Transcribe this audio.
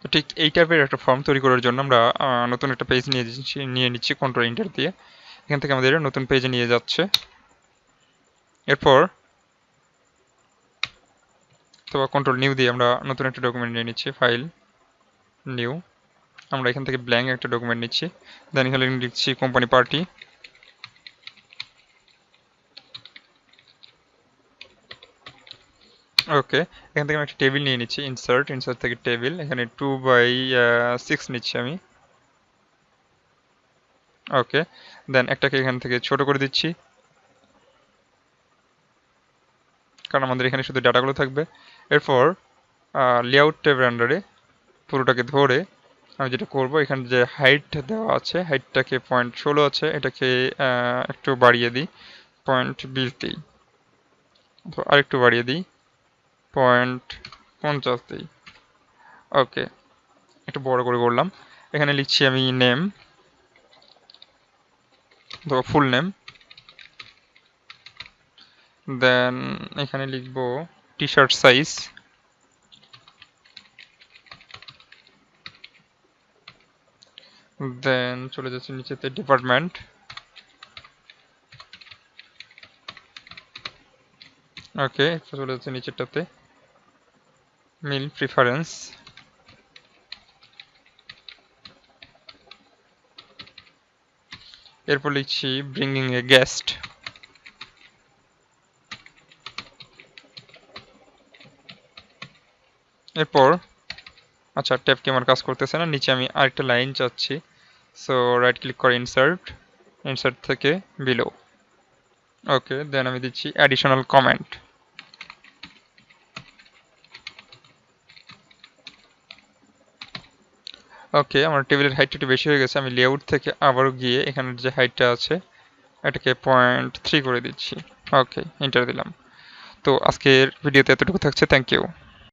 তো ঠিক এই টাইপের একটা ফর্ম তৈরি করার জন্য আমরা নতুন একটা পেজ নিয়ে নিয়ে নিচ্ছি কন্ট্রোল ইন্টার দিয়ে। এখান থেকে আমাদের নতুন পেজে নিয়ে যাচ্ছে। এরপর অথবা কন্ট্রোল নিউ দিয়ে আমরা নতুন একটা ডকুমেন্ট নিয়ে নিচ্ছি ফাইল নিউ আমরা এখান থেকে ব্ল্যাঙ্ক একটা ডকুমেন্ট নিচ্ছি। দেন এখানে লিখছি কোম্পানি পার্টি ওকে এখান থেকে আমি একটা টেবিল নিয়ে নিচ্ছি ইনসার্ট ইনসার্ট থেকে টেবিল এখানে টু বাই সিক্স নিচ্ছি আমি। ওকে দেন একটাকে এখান থেকে ছোট করে দিচ্ছি। কারণ আমাদের এখানে শুধু ডাটাগুলো থাকবে। এরপর লেআউট ট্যাবের আন্ডারে পুরোটাকে ধরে আমি যেটা করব, এখানে যে হাইট দেওয়া আছে হাইটটাকে পয়েন্ট ষোলো আছে, এটাকে একটু বাড়িয়ে দিই পয়েন্ট বিশ দিই। আরেকটু বাড়িয়ে দিই। পয়েন্ট পঞ্চাশ দিই। ওকে, একটু বড় করে করলাম। এখানে লিখছি আমি নেম অথবা ফুল নেম দেন এখানে লিখব টি শার্ট সাইজ দেন চলে যাচ্ছে নিচেতে ডিপার্টমেন্ট ওকে চলে যাচ্ছে নিচেরটাতে। মিল প্রিফারেন্স এরপর লিখছি ব্রিঙ্গিং এ গেস্ট এরপর আচ্ছা ট্যাব কি আমার কাজ করতেছে না, নিচে আমি আরেকটা লাইন চাচ্ছি। সো রাইট ক্লিক করে ইনসার্ট ইনসার্ট থেকে বিলো ওকে দেন আমি দিচ্ছি অ্যাডিশনাল কমেন্ট ওকে আমার টেবিলের হাইটটা একটু বেশি হয়ে গেছে। আমি লেআউট থেকে আবারও গিয়ে এখানের যে হাইটটা আছে, এটাকে পয়েন্ট থ্রি করে দিচ্ছি। ওকে এন্টার দিলাম। তো আজকের ভিডিওতে এতটুকু থাকছে। Thank you